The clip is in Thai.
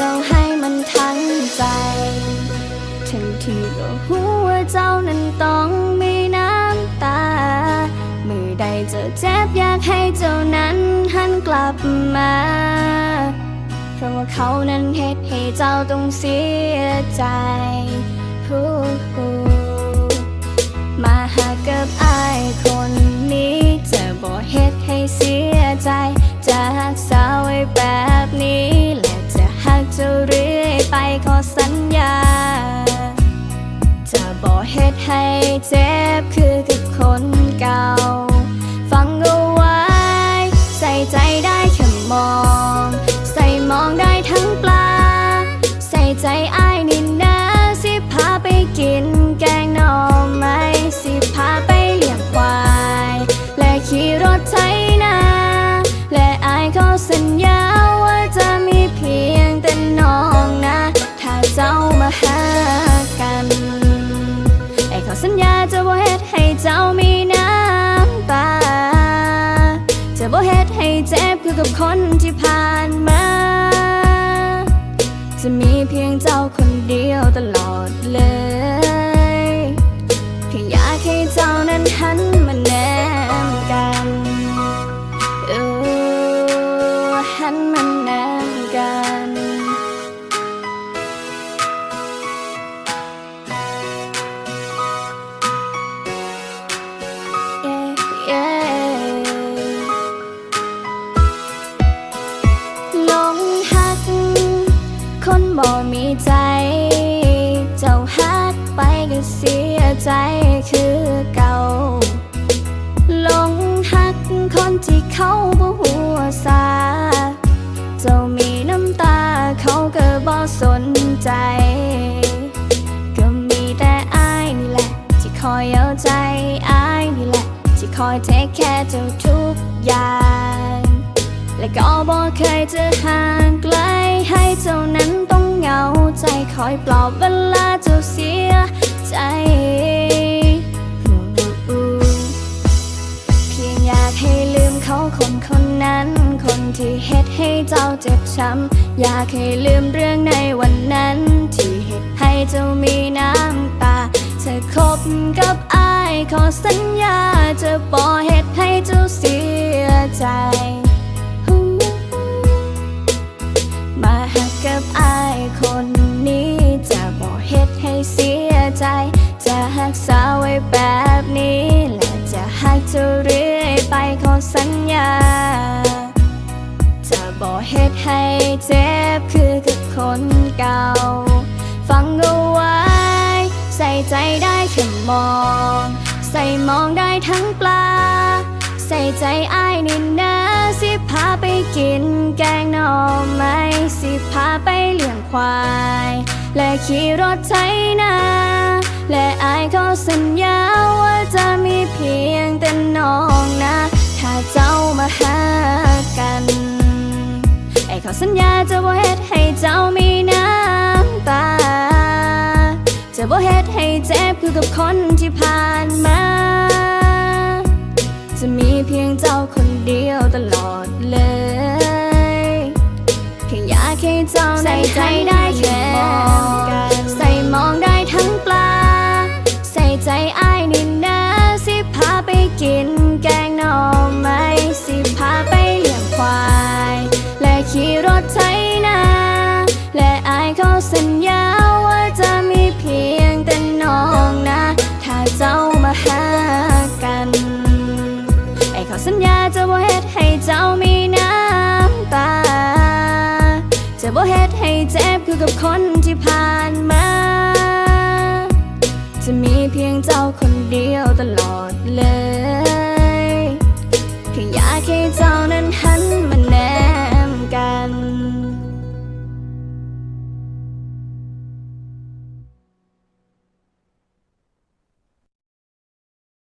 เจ้าให้มันทั้งใจ ทั้งที่ก็หัวเจ้านั้นต้องมีน้ำตา มือใดจะเจ็บอยากให้เจ้านั้นหันกลับมา เพราะว่าเขานั้นเหตุให้เจ้าต้องเสียใจหูหูมาหากับอายคนนี้จะบอกเหตุให้เสียใจจะ ให้เจ็บคือกับค กับคนที่ผ่านมา จะมีเพียงเจ้าคนเดียวตลอดเลย เพียงอยากให้เจ้านั้นหันมาแนมกัน เออหันมาแนม ใจคือเก่าหลงหักคนที่เขาบ่หัวซาเจ้ามีน้ำตาเขาก็บ่สนใจ ก็มีแต่อายนี่แหละ ที่คอยเอาใจอายนี่แหละ ที่คอยเทคแคร์เจ้าทุกอย่าง และก็บอเคยจะห่างไกลให้เจ้านั้นต้องเหงาใจคอยปลอบเวลาเจ้าเสีย ใจ เพียงอยากให้ลืมเขาคนคนนั้น คนที่เฮ็ดให้เจ้าเจ็บช้ำ อยากให้ลืมเรื่องในวันนั้น ที่เฮ็ดให้เจ้ามีน้ำตาเธอคบกับอายขอสัญญาจะบ่เฮ็ดให้เจ้าเสียใจมาหักกับอายคนนี้จะบอกเฮ็ดให้เสีย ใจ จะหักษาไว้แบบนี้และจะหักเจ้าเรื่อยไปขอสัญญา จะบอกเฮ็ดให้เจ็บคือกับคนเก่า ฟังเอาไว้ ใส่ใจได้แค่มอง ใส่มองได้ทั้งปลา ใส่ใจอ้ายนี่นะสิพาไปกินแกงหน่อไม้สิพาไปเลี้ยงควาย และขี่รถไถนา และอายก็สัญญาว่าจะมีเพียงแต่น้องนะ ถ้าเจ้ามาหากันไอ้ขอสัญญาจะบ่เฮ็ดให้เจ้ามีน้ำตา จะบ่เฮ็ดให้เจ็บคือกับคนที่ผ่านมา จะมีเพียงเจ้าคนเดียวตลอดเลยแค่อยากให้เจ้าใส่ใจได้แค่ และอายเขาสัญญาว่าจะมีเพียงแต่น้องนะ ถ้าเจ้ามาหากัน ไอ้ขอสัญญาจะบ่เฮ็ดให้เจ้ามีน้ำตา จะบ่เฮ็ดให้เจ็บคือกับคนที่ผ่านมา จะมีเพียงเจ้าคนเดียวตลอด